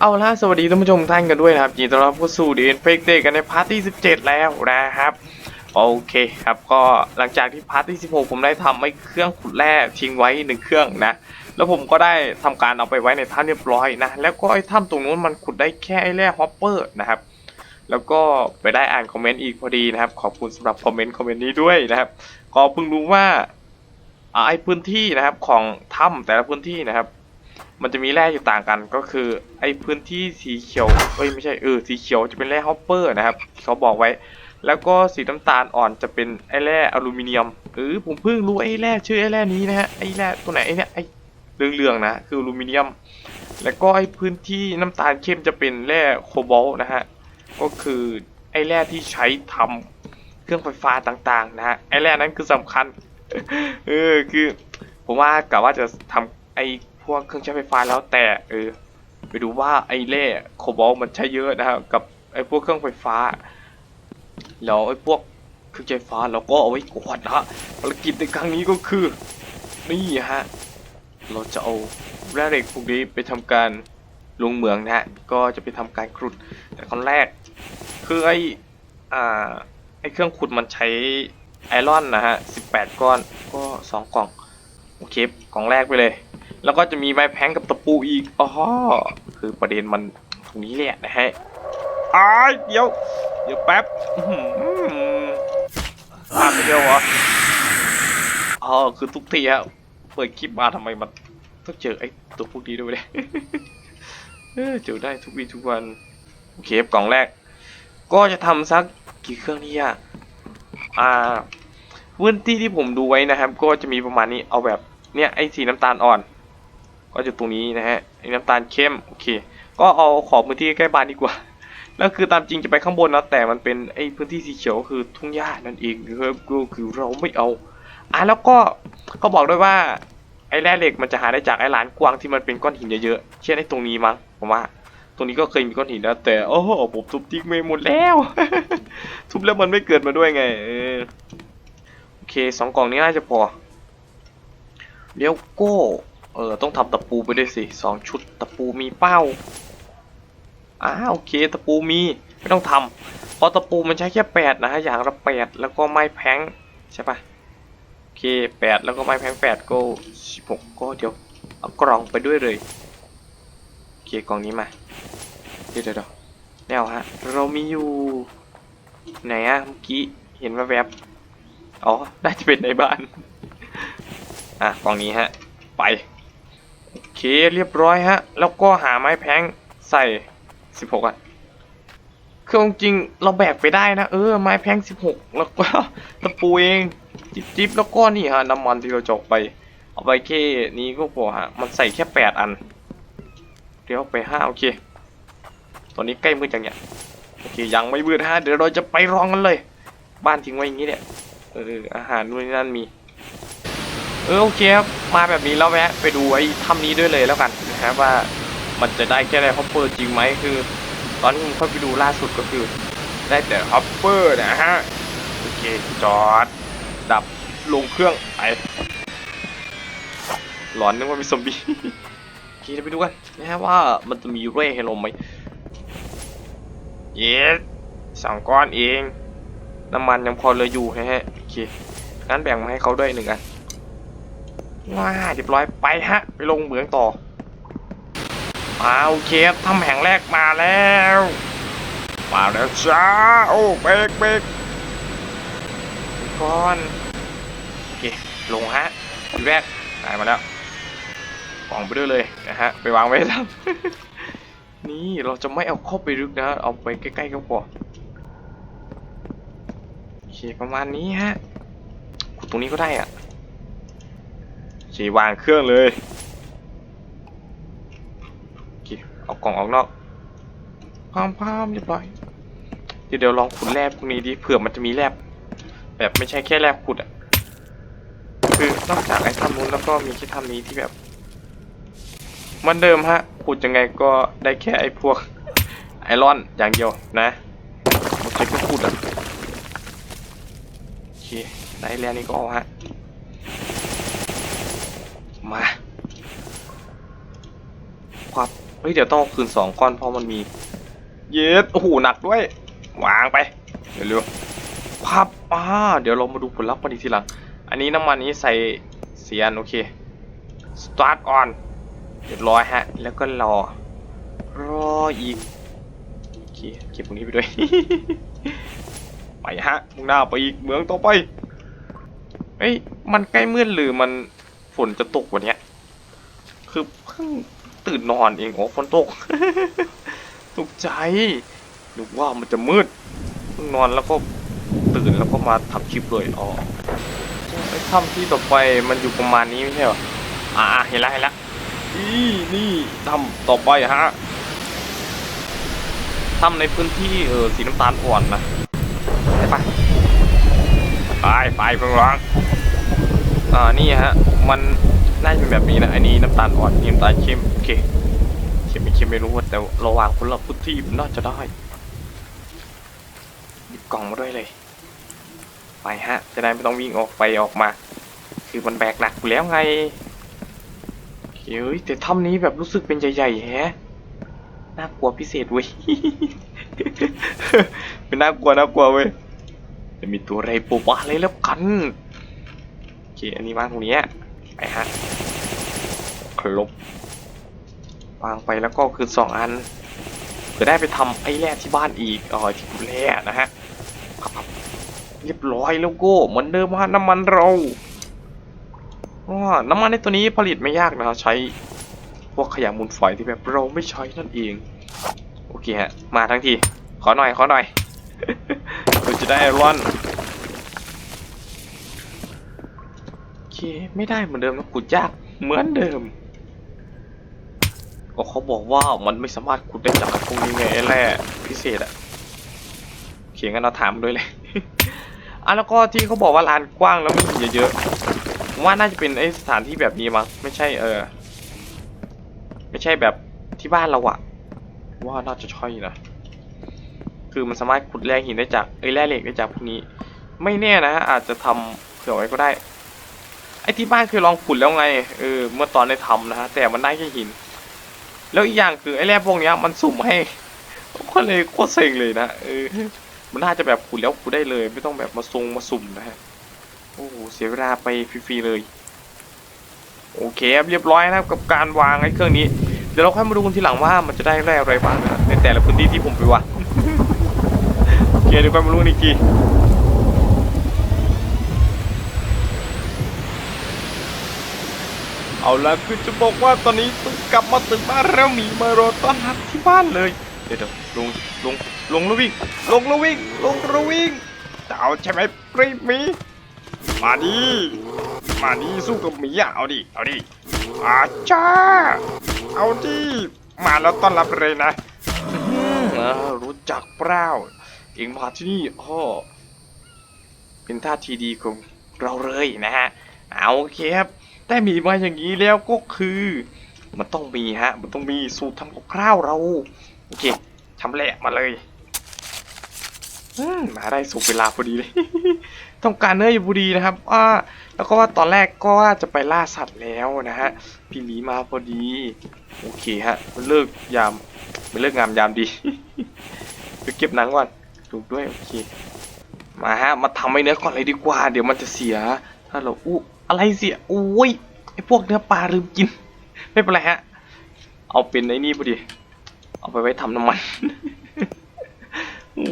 เอาล่ะสวัสดีท่านผู้ชมท่านกันด้วยนะครับยินดีต้อนรับเข้าสู่ดีเอ็นเฟกเดกันในพาร์ทที่ 17 แล้วนะครับ โอเคครับก็หลังจากที่พาร์ทที่ 16 ผมได้ทำไอ้เครื่องขุดแร่ทิ้งไว้หนึ่งเครื่องนะ แล้วผมก็ได้ทำการเอาไปไว้ในถ้ำเรียบร้อยนะ แล้วก็ไอ้ถ้ำตรงนู้นมันขุดได้แค่ไอ้แร่ฮอปเปอร์นะครับ แล้วก็ไปได้อ่านคอมเมนต์อีกพอดีนะครับ ขอบคุณสำหรับคอมเมนต์คอมเมนต์นี้ด้วยนะครับ ก็เพิ่งรู้ว่าอ่าไอ้พื้นที่นะครับของถ้ำแต่ละพื้นที่นะครับ มันจะมีแร่อยู่ต่างกันก็คือ ไอ้พื้นที่สีเขียวเอ้ยไม่ใช่เออสีเขียวจะเป็นแร่ฮอปเปอร์นะครับเขาบอกไว้ แล้วก็สีน้ำตาลอ่อนจะเป็นไอ้แร่อลูมิเนียมเออผมเพิ่งรู้ไอ้แร่ชื่อไอ้แร่นี้นะฮะไอ้แร่ตัวไหนไอ้เนี่ยไอ้เหลืองๆนะคืออลูมิเนียม แล้วก็ไอ้พื้นที่น้ำตาลเข้มจะเป็นแร่โคบอลนะฮะก็คือไอ้แร่ที่ใช้ทำเครื่องไฟฟ้าต่างๆนะฮะไอ้แร่นั้นคือสำคัญเออคือ ผมว่ากะว่าจะทำไอ้ พวกเครื่องใช้ไฟฟ้าแล้วแต่เออไปดูว่าไอ้แร่โคบอลมันใช้เยอะนะครับกับไอ้พวกเครื่องไฟฟ้าแล้วไอ้พวกเครื่องใช้ไฟฟ้าเราก็เอาไว้กวาดนะฮะภารกิจในครั้งนี้ก็คือนี่ฮะเราจะเอาแร่เหล็กพวกนี้ไปทำการลงเหมืองนะฮะก็จะไปทำการขุดแต่ขั้นแรก คือไอ้อ่าไอ้เครื่องขุดมันใช้ไอรอนนะฮะ 18 ก้อนก็ 2 กล่อง โอเค กล่องแรกไปเลย แล้วก็จะมีไม้แพงกับตะปูอีกอ๋อคือประเด็นมันตรงนี้แหละนะฮะอ้าเดี๋ยว เดี๋ยวแป๊บอาดไปเดียวเหรออ๋อคือทุกทีฮะเปิดคลิปมาทำไมมันต้องเจอไอ้ตัวพวกนี้ด้วยเนี่ยเจอได้ทุกวีทุกวันโอเคกล่องแรก ก็จะทำสักกี่เครื่องนี่อะอ่าพื้นที่ที่ผมดูไว้นะครับ ก็จะมีประมาณนี้เอาแบบเนี่ยไอ้สีน้ำตาลอ่อน ก็จะตรงนี้นะฮะไอ้น้ำตาลเข้มโอเค ก็เอาขอบพื้นที่ใกล้บ้านดีกว่าแล้วคือตามจริงจะไปข้างบนนะแต่มันเป็นไอ้พื้นที่สีเขียวคือทุ่งหญ้านั่นเองนะครับก็คือเราไม่เอาอะแล้วก็เขาบอกด้วยว่าไอ้แร่เหล็กมันจะหาได้จากไอ้ร้านกวางที่มันเป็นก้อนหินเยอะๆเช่นไอ้ตรงนี้มั้งผมว่า ตรงนี้ก็เคยมีก้อนหินแล้วแต่โอ้โหผมทุบทิ้งไปหมดแล้ว ทุบแล้วมันไม่เกิดมาด้วยไงเออโอเคสองกล่องนี้น่าจะพอเดี๋ยวโก้ เออต้องทำตะปูไปด้วยสิสองชุดตะปูมีเป้าอ่าโอเคตะปูมีไม่ต้องทำเพราะตะปูมันใช้แค่แปดนะฮะอย่างละแปดแล้วก็ไม้แพงใช่ปะโอเคแปดแล้วก็ไม้แพงแปดก็สิบหกก็เดี๋ยวเอากล่องไปด้วยเลยโอเคกล่องนี้มาเดี๋ยวเดี๋ยวเดี๋ยวแนวฮะเรามีอยู่ไหนอะเมื่อกี้เห็นแวบๆอ๋อน่าจะเป็นในบ้านอะกล่องนี้ฮะไป เคเรียบร้อยฮะ แล้วก็หาไม้แพงใส่สิบหกอะ คือจริงเราแบกไปได้นะ เออ ไม้แพงสิบหกแล้วก็ตะปูเองจิบจิบแล้วก็นี่ฮะน้ำมันที่เราจกไป เอาไปแค่นี้ก็พอฮะ มันใส่แค่แปดอัน เดี๋ยวไปห้าโอเค ตอนนี้ใกล้มืดจังเนี่ยโอเคยังไม่มืดฮะ เดี๋ยวเราจะไปลองกันเลย บ้านทิ้งไว้อย่างนี้เนี่ยเอออาหารนู่นนนั่นมี เออโอเคครับ มาแบบนี้แล้วแวะไปดูไอ้ถ้ำนี้ด้วยเลยแล้วกันนะครับว่ามันจะได้แค่ไรฮอปเปอร์จริงไหมคือ ตอนที่ผมเข้าไปดูล่าสุดก็คือ ได้แต่ฮอปเปอร์นะฮะโอเคจอด ดับลงเครื่องไปหลอนนึกว่ามีซอมบี้โอเคเดี๋ยวไปดูกันนะฮะว่ามันจะมีเร่ให้ลมไหมเยสสองก้อนเอง น้ำมันยังพอเหลืออยู่นะฮะโอเคงั้นแบ่งมาให้เขาด้วยหนึ่งอัน ว้าเรียบร้อยไปฮะ ไปลงเหมืองต่อมาโอเคทำแห่งแรกมาแล้ว มาแล้วจ้าโอ้เบรกเบรกก่อนโอเคลงฮะทีแรกได้มาแล้วกล่องไปด้วยเลยนะฮะไปวางไว้ทำนี่เราจะไม่เอาเข้าไปลึกนะเอาไปใกล้ๆก็พอโอเคประมาณนี้ฮะขุดตรงนี้ก็ได้อะ โอเควางเครื่องเลยเคเอากล่องออกนอกพามพามเรียบร้อยเดี๋ยวเดี๋ยวลองขุดแร่พวกนี้ดิเผื่อมันจะมีแร่แบบไม่ใช่แค่แลบขุดอะคือนอกจากไอ้ถ้ำนู้นแล้วก็มีแค่ถ้ำนี้ที่แบบมันเดิมฮะขุดยังไงก็ได้แค่ไอ้พวกไอรอนอย่างเดียวนะไม่ใช่แค่ขุดอะโอเคได้แล้วนี่ก็เอาฮะ มา ความ ฮ้ยเดี๋ยวต้องคืนสองก้อนเพราะมันมี เย็ดโอ้โหหนักด้วยวางไปเดี๋ยวเร็วพับอ่าเดี๋ยวเรามาดูผลลัพธ์มันอีกทีหลัง อันนี้น้ำมันนี้ใส่เสียนโอเค start on เรียบร้อยฮะ แล้วก็รอ รออีกโอเคเก็บตรงนี้ไปด้วย ไปฮะมุ่งหน้าไปอีกเมืองต่อไปเอ้ย มันใกล้มืดหรือมันฝนจะตกวันเนี้ย คือเพิ่ง ตื่นนอนเองโอ้ฝนตกตกใจนึกว่ามันจะมืดนอนแล้วก็ตื่นแล้วก็มาทำคลิปเลยอ๋อไอ้ถ้ำที่ต่อไปมันอยู่ประมาณนี้ไม่ใช่เหรออ่าเห็นแล้วเห็นแล้วนี่นี่ถ้ำต่อไปฮะถ้ำในพื้นที่เออสีน้ำตาลอ่อนนะไปปะไปไปเพิ่งร้องอ่านี่ฮะมัน น่าจะเป็นแบบนี้นะ อันนี้น้ำตาลอ่อนนี่น้ำตาลเข้มโอเคเข็มไม่เข็มไม่รู้แต่ระหว่างคนละพื้นที่มันน่าจะได้หยิบกล่องมาด้วยเลย ไปฮะ จะได้ไม่ต้องวิ่งออกไปออกมา คือมันแบกหนักอยู่แล้วไงเฮ้ยแต่ถ้ำนี้แบบรู้สึกเป็นใหญ่ๆแฮะน่ากลัวพิเศษเว้ยเป็นน่ากลัวน่ากลัวเว้ยจะมีตัวอะไรโปบะอะไรแล้วกันโอเคอันนี้วาตรงนี้ไปฮะ ครบวางไปแล้วก็คือสองอันเพื่อได้ไปทำไอ้แร่ที่บ้านอีกอ๋อที่ขุแร่นะฮะเรียบร้อยแล้วโก้เหมือนเดิมฮะน้ำมันเราอ๋อน้ำมันในตัวนี้ผลิตไม่ยากนะครับใช้พวกขยะมูลฝอยที่แบบเราไม่ใช้นั่นเองโอเคฮะมาทั้งทีขอหน่อยขอหน่อยเราจะได้ไอรอนโอเคไม่ได้เหมือนเดิมนะขุดยากเหมือนเดิม ก็เขาบอกว่ามันไม่สามารถขุดได้จากพวกนี้ไงไอ้แร่พิเศษอะเขียนกันเราถามด้วยเลยอะแล้วก็ที่เขาบอกว่าลานกว้างแล้วมีหินเยอะๆว่าน่าจะเป็นไอสถานที่แบบนี้มั้งไม่ใช่เออ ไม่ใช่แบบที่บ้านเราอะว่าน่าจะใช่นะคือมันสามารถขุดแร่หินได้จากไอแร่เหล็กได้จากพวกนี้ ไม่แน่นะอาจจะทำเผื่อไว้ก็ได้ ไอที่บ้านเคยลองขุดแล้วไงเออเมื่อตอนได้ทำนะฮะแต่มันได้แค่หิน แล้วอีกอย่างคือไอ้แร่พวกเนี้ยมันสุ่มให้ก็เลยโคตรเซ็งเลยนะเออมันน่าจะแบบขุดแล้วขุดได้เลย ไม่ต้องแบบมาทรงมาสุ่มนะฮะโอ้โหเสียเวลาไปฟรีๆเลยโอเคครับเรียบร้อยนะครับกับการวางไอ้เครื่องนี้ เดี๋ยวเราค่อยมาดูกันทีหลังว่ามันจะได้แร่อะไรบ้างนะในแต่ละพื้นที่ที่ผมไปวางโอเคเดี๋ยวค่อยมาดูกันอีกที เอาละคือจะบอกว่าตอนนี้ต้องกลับมาตึกบ้านแล้วหมีมารอต้อนรับที่บ้านเลย เดี๋ยวลงลงลงแล้ววิ่งลงแล้ววิ่งลงแล้ววิ่งจะเอาใช่ไหมปรีมีมาดิมาดิสู้กับหมีอะเอาดิเอาดิอาจ้าเอาดิมาแล้วต้อนรับเลยนะรู้จักเปล่าเองมาที่นี่อ้อเป็นท่าทีดีของเราเลยนะฮะเอาโอเคครับ แต่มีมาอย่างนี้แล้วก็คือ มันต้องมีฮะ มันต้องมีสูตรทำกับข้าวเรา โอเคทำแหละมาเลยมมาได้สุกเวลาพอดีเลย ต้องการเนื้ออยู่พอดีนะครับอ่าแล้วก็ว่าตอนแรกก็ว่าจะไปล่าสัตว์แล้วนะฮะ พี่หมีมาพอดี โอเคฮะมันเลิกยามมันเลิกงามยามดีไปเก็บหนังก่อนถูกด้วยโอเค มาฮะ มาทำไอ้เนื้อก่อนเลยดีกว่า เดี๋ยวมันจะเสียถ้าเราอู้ อะไรเสียโอ้ยไอพวกเนื้อปลาลืมกิน ไม่เป็นไรฮะ เอาเป็นไอ้นี่พอดี เอาไปไว้ทำน้ำมัน โอ้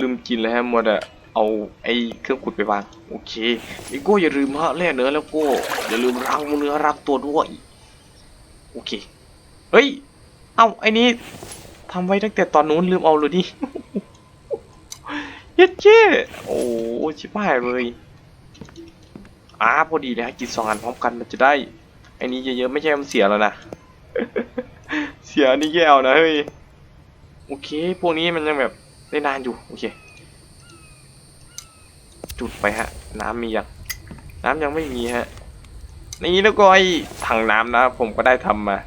ลืมกินเลยฮะหมดอะเอาไอ้เครื่องขุดไปวาง โอเคไอ้โก้อย่าลืมฮะแล่เนื้อแล้วโก้อย่าลืมรังเนื้อรักตัวด้วย โอเค เฮ้ย เอ้าไอ้นี่ทำไว้ตั้งแต่ตอนนู้นลืมเอาเลยนี่เย็ดเจ้โอ้ชิบหายเลย อ่าพอดีเลยฮะกินสองอันพร้อมกันมันจะได้ไอ้นี้เยอะๆไม่ใช่มันเสียแล้วนะ เสียนี่แย่นะเฮ้ย โอเค พวกนี้มันยังแบบได้นานอยู่ โอเค จุดไปฮะ น้ำมียังน้ำยังไม่มีฮะ นี่แล้วก็ไอ้ถังน้ำนะ ผมก็ได้ทำมา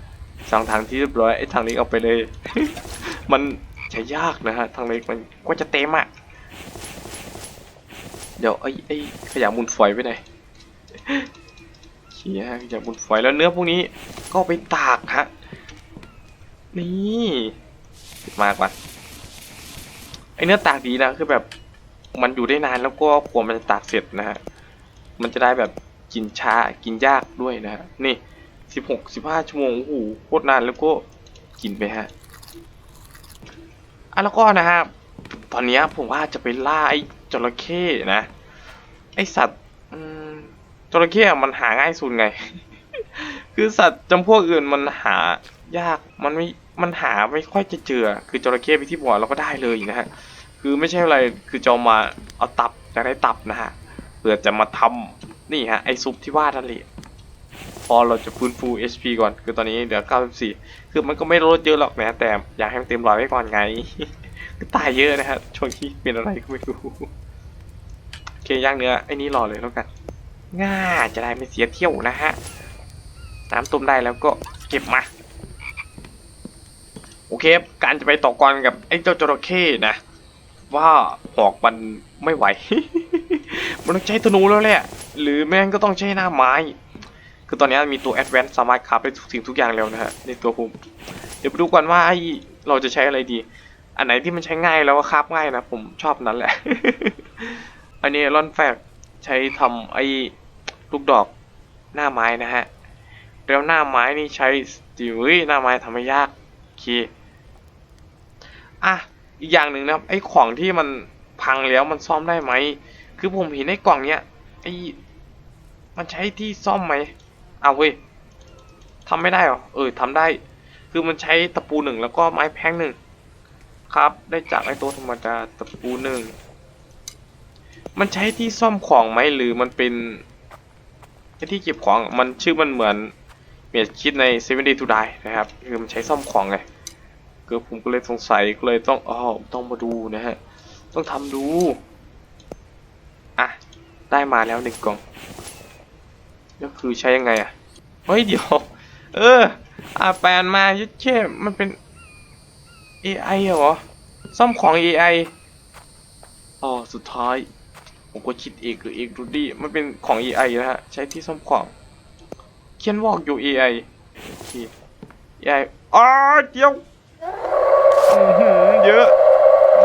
สองถังที่เรียบร้อยไอ้ถังนี้เอาไปเลย มันใช้ยากนะฮะถังเล็กมันก็จะเต็มอะ เดี๋ยวไอ้ไอ้ขยะมูลฝอยไปไหน เขี่ยขยะมูลฝอยแล้วเนื้อพวกนี้ก็ไปตากฮะ นี่มากกว่าไอเนื้อตากดีนะคือแบบมันอยู่ได้นานแล้วก็กว่ามันจะตากเสร็จนะฮะ มันจะได้แบบกินช้ากินยากด้วยนะฮะ นี่สิบหกสิบห้าชั่วโมงโอ้โหโคตรนานแล้วก็กินไปฮะอะแล้วก็นะฮะตอนนี้ผมว่าจะไปล่าไอ้จระเข้นะ ไอสัตว์อืม จระเข้มันหาง่ายสุดไง คือสัตว์จำพวกอื่นมันหายาก มันไม่ มันหาไม่ค่อยจะเจอ คือจระเข้ไปที่บ่อเราก็ได้เลยนะฮะ คือไม่ใช่อะไร คือจะเอมาเอาตับจะได้ตับนะฮะ เพื่อจะมาทำนี่ฮะไอซุปที่ว่านั่นแหละพอเราจะฟื้นฟู HP ก่อน คือตอนนี้เหลือ 94 คือมันก็ไม่ลดเยอะหรอกนะ แต่อยากให้มันเต็มร้อยไว้ก่อนไง ก็ตายเยอะนะฮะช่วงที่เป็นอะไรก็ไม่รู้ โอเคย่างเนื้อไอ้นี่รอเลยแล้วกัน ง่าจะได้ไม่เสียเที่ยวนะฮะ น้ำต้มได้แล้วก็เก็บมา โอเค การจะไปต่อกรกับไอ้เจ้าจระเข้นะ ว่าหอกมันไม่ไหว มันต้องใช้ธนูแล้วแหละ หรือแม่งก็ต้องใช้หน้าไม้คือตอนนี้มีตัวแอด a n c e สามารถคราฟได้ทุกสิ่งทุกอย่างแล้วนะฮะในตัวผมเดี๋ยวไปดูกันว่าไอ้เราจะใช้อะไรดี อันไหนที่มันใช้ง่ายแล้วก็คาฟง่ายนะ ผมชอบนั้นแหละ อันนี้รอนแฟกใช้ทำไอ ลูกดอกหน้าไม้นะฮะ แล้วหน้าไม้นี่ใช้สติลเฮ้ยหน้าไม้ทำไม่ยากโอเคอะอีกอย่างหนึ่งนะครับไอ้ของที่มันพังแล้วมันซ่อมได้ไหมคือผมเห็นในกล่องเนี้ยไอ้มันใช้ที่ซ่อมไหมเอาเว้ยทำไม่ได้เหรอเออทำได้ คือมันใช้ตะปูหนึ่งแล้วก็ไม้แพงหนึ่งครับ ได้จากไอ้ตัวธรรมดาตะปูหนึ่งมันใช้ที่ซ่อมของไหมหรือมันเป็น ที่เก็บของมันชื่อมันเหมือนเมียคิดในเซเว่นดีทูไดนะครับคือมันใช้ซ่อมของไงก็ผมก็เลยสงสัยก็เลยต้องอ๋อต้องมาดูนะฮะต้องทำดูอะได้มาแล้วหนึ่งกล่องก็คือใช้ยังไงอะเฮ้ยเดี๋ยว เอออะแปลนมายึดเช่มันเป็น AI เหรอซ่อมของ AI อ๋อสุดท้าย ผมก็คิดเองหรือเองดูดิมันเป็นของ AI นะฮะ ใช้ที่ซ่อมของ เขียนบอกอยู่ AI โอเค AI อ๋อเดี๋ยวอื้อหือเยอะ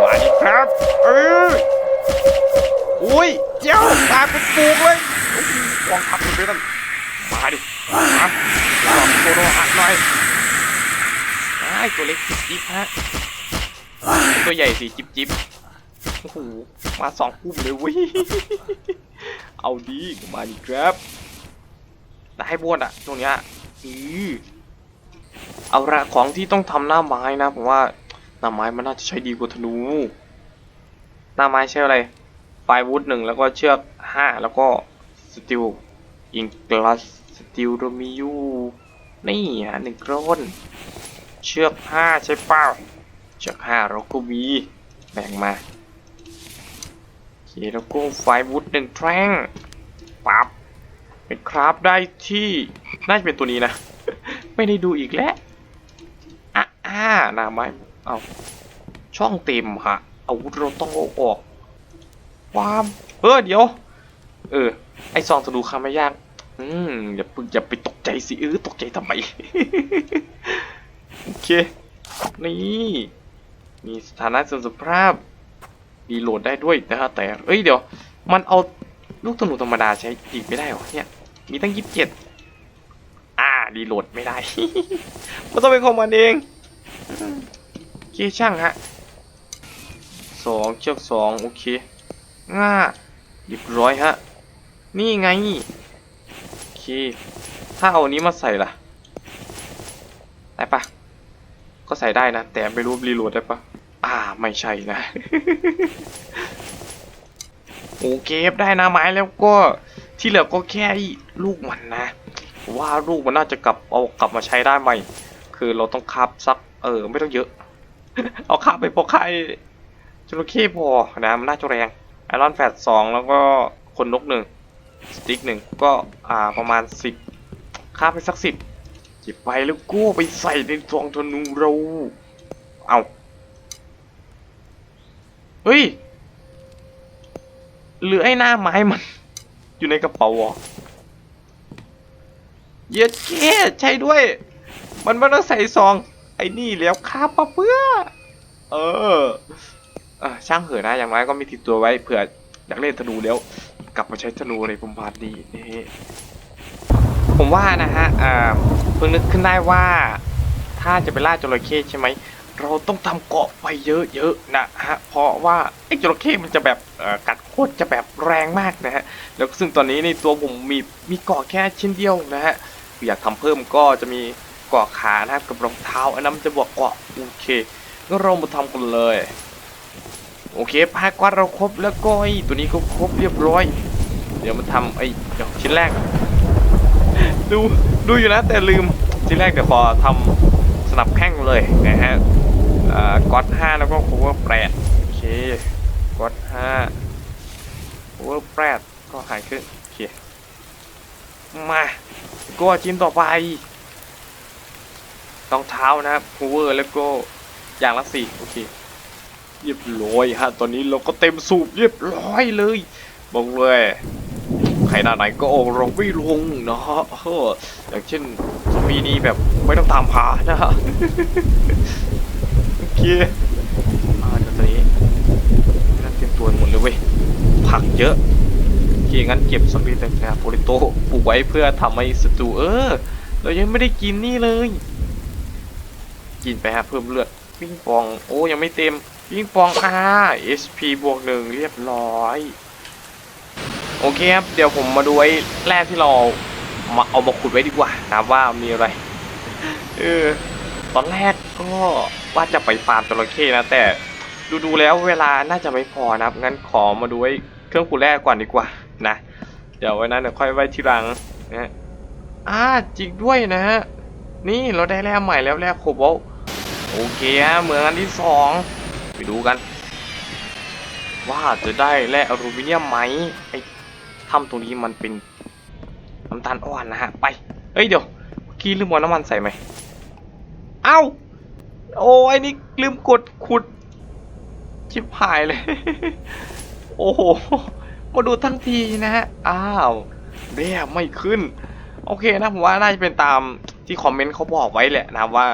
มาดิครับเอออุ้ยเดี๋ยวตาเป็นปูกเลยกองทัพมันไปนั่นมาดิมาลองโซโนหักหน่อยไอ้ตัวเล็กจิบจิ๊บฮะตัวใหญ่สิจิ๊บจิ๊บ โอ้โหมาสองปุ่มเลยเว้ยเอาดีมาดีครับได้บวนอะตรงเนี้ยอือเอาละของที่ต้องทำหน้าไม้นะผมว่าหน้าไม้มันน่าจะใช้ดีกว่าธนูหน้าไม้ใช้อะไรไฟวูดหนึ่งแล้วก็เชือกห้าแล้วก็สติลอิงกลัสสติลเรมีอยู่นี่ฮะหนึ่งกรนเชือกห้าใช่เปล่าเชือกห้าเราก็มีแบ่งมา แล้วก็ไฟวุดหนึ่งแท่งปับเป็นคราฟได้ที่น่าจะเป็นตัวนี้นะ ไม่ได้ดูอีกแล้วอะอ่าหน้าไม้เอาช่องเต็มฮะอาวุธเราต้องเอาออกความเออเดี๋ยว เออ ไอซองธนูคำไม่ยาก อืมอย่าปึอย่าไปตกใจสิเออตกใจทำไม โอเค นี่ มีสถานะส่วนสุภาพ รีโหลดได้ด้วยนะฮะแต่เอ้ยเดี๋ยว มันเอาลูกธนูธรรมดาใช้อีกไม่ได้หรอเนี่ยมีตั้งยี่สิบเจ็ดอ่ารีโหลดไม่ได้ มันต้องเป็นของมันเองโอเคช่างฮะสองเชือกสองโอเคง่าเรียบร้อยฮะนี่ไงโอเคถ้าเอานนี้มาใส่ล่ะได้ปะก็ใส่ได้นะ แต่ไม่รู้รีโหลดได้ปะ อ่าไม่ใช่นะโอเคครับได้นะไม้แล้วก็ที่เหลือก็แค่ลูกมันนะ ว่าลูกมันน่าจะกลับเอากลับมาใช้ได้ไหมคือเราต้องคับสักเออ ไม่ต้องเยอะ เอาคับไปพอใครจระเข้พอนะมันน่าจะแรงไอรอนแฟตสองแล้วก็คนนกหนึ่งสติ๊กหนึ่งก็อ่าประมาณสิบค่าไปสักสิบเก็บไปแล้วก็ไปใส่ในซองธนูเรา เอา เฮ้ย หรือไอ้หน้าไม้มัน อยู่ในกระเป๋าเหรอเย็ดแค่ใช่ด้วย มันไม่ต้องใส่ซอง ไอ้นี่แล้วคาบมาเพื่อ เออช่างเถอะนะ อย่างน้อยก็มีติดตัวไว้เผื่ออยากเล่นธนูแล้ว กลับมาใช้ธนูในประมาณนี้นี่ผมว่านะฮะอ่าเพิ่งนึกขึ้นได้ว่า ถ้าจะไปล่าจระเข้ใช่ไหม เราต้องทำเกาะไปเยอะๆนะฮะเพราะว่าไอ้จระเข้มันจะแบบกัดโคตรจะแบบแรงมากนะฮะแล้วซึ่งตอนนี้ในตัวผมมีมีเกาะแค่ชิ้นเดียวนะฮะอยากทำเพิ่มก็จะมีเกาะขานะครับกับรองเท้าอันนั้นมันจะบอกเกาะโอเคงั้นเรามาทำกันเลย โอเคพายกวาดเราครบแล้วก็ไอ้ตัวนี้ก็ครบเรียบร้อย เดี๋ยวมันทำไอ้ชิ้นแรก ดูดูอยู่นะแต่ลืมชิ้นแรกเดี๋ยวขอทำสนับแข้งเลยนะฮะ ก๊อตห้าแล้วก็โคเวอร์แปดโอเคก๊อตห้าโคเวอร์แปดก็หายขึ้นโอเคมาก็ชิ้นต่อไปรองเท้านะครับโคเวอร์แล้วก็อย่างละสี่โอเคเรียบร้อยฮะตอนนี้เราก็เต็มสูบเรียบร้อยเลยบอกเลยใครหน้าไหนก็เราไม่ลงนะฮะอย่างเช่นซอมบี้นี้แบบไม่ต้องตามหานะฮะ เคอ่าเดี๋ยวตอนนี้นั่นเตรียมตัวหมดเลยเว้ยผักเยอะโอเคงั้นเก็บซอมบี้แต่นะโปลิโตปลูกไว้เพื่อทำให้ศัตรูเออ เรายังไม่ได้กินนี่เลย กินไปฮะเพิ่มเลือดวิ่งปอง โอ้ยังไม่เต็มวิ่งปองอ่า SP บวกหนึ่งเรียบร้อย โอเคครับ เดี๋ยวผมมาดูไอ้แร่ที่เรามาเอามาขุดไว้ดีกว่านะว่ามีอะไร เออ ตอนแรก ก็ว่าจะไปฟาร์มจระเข้นะ แต่ดูดูๆแล้วเวลาน่าจะไม่พอนะครับ งั้นขอมาดูไอ้เครื่องขุดแร่ก่อนดีกว่านะ เดี๋ยวไว้นั้นเดี๋ยวค่อยไว้ทีหลังนะอ่าจริงด้วยนะฮะนี่เราได้แร่ใหม่แล้วแร่โคโบลโอเคฮะเหมืองอันที่สองไปดูกัน ว่าจะได้แร่อลูมิเนียมไหมไอ้ถ้ำตรงนี้มันเป็นน้ำตาลอ่อนนะฮะไปเฮ้ยเดี๋ยวเมื่อกี้ลืมเอาน้ำมันใส่ไหมเอ้า โอ้ไอ้นี่ลืมกดขุดชิบหายเลย โอ้โห มาดูทั้งทีนะฮะ อ้าวแร่ไม่ขึ้น โอเคนะผมว่าน่าจะเป็นตามที่คอมเมนต์เขาบอกไว้แหละนะว่า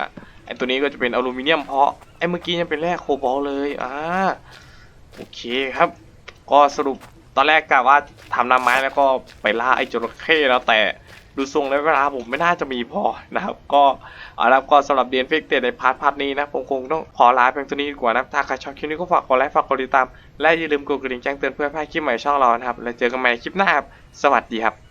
ไอ้ตัวนี้ก็จะเป็นอลูมิเนียมเพราะไอ้เมื่อกี้ยังเป็นแร่โคบอลเลยอ่าโอเคครับ ก็สรุปตอนแรกกะว่าทำน้ำไม้แล้วก็ไปล่าไอ้จระเข้แล้วแต่ดูทรงแล้วเวลาผมไม่น่าจะมีพอนะครับ ก็ เอาละครับก็สำหรับเดียนเฟกเตในพาร์ทพาร์ทนี้นะผมคงต้องขอลาเพียงเท่านี้ดีกว่านะครับถ้าใครชอบคลิปนี้ก็ฝากกดไลค์ฝากกดติดตามและอย่าลืมกดกระดิ่งแจ้งเตือนเพื่อไม่ให้คลิปใหม่ช่องเรานะครับแล้วเจอกันใหม่คลิปหน้าครับสวัสดีครับ